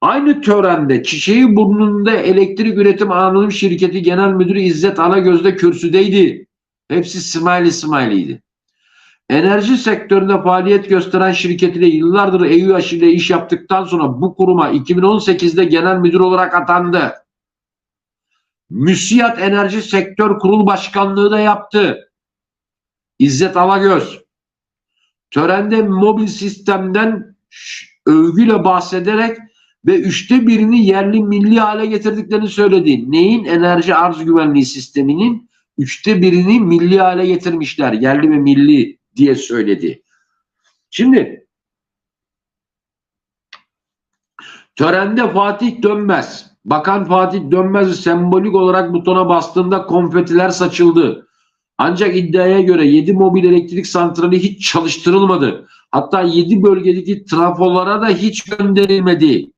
Aynı törende Çiçeği burnunda elektrik üretim anonim şirketi genel müdürü İzzet Alagöz'de kürsüdeydi. Hepsi smiley smiley'di. Enerji sektöründe faaliyet gösteren şirketiyle yıllardır EÜH ile iş yaptıktan sonra bu kuruma 2018'de genel müdür olarak atandı. Müsiyat Enerji Sektör Kurul Başkanlığı da yaptı. İzzet Alagöz. Törende mobil sistemden övgüyle bahsederek ve üçte birini yerli milli hale getirdiklerini söyledi. Neyin? Enerji arz güvenliği sisteminin üçte birini milli hale getirmişler. Yerli ve milli diye söyledi. Şimdi törende Fatih Dönmez, Bakan Fatih Dönmez sembolik olarak butona bastığında konfetiler saçıldı. Ancak iddiaya göre 7 mobil elektrik santrali hiç çalıştırılmadı. Hatta 7 bölgedeki trafolara da hiç gönderilmedi.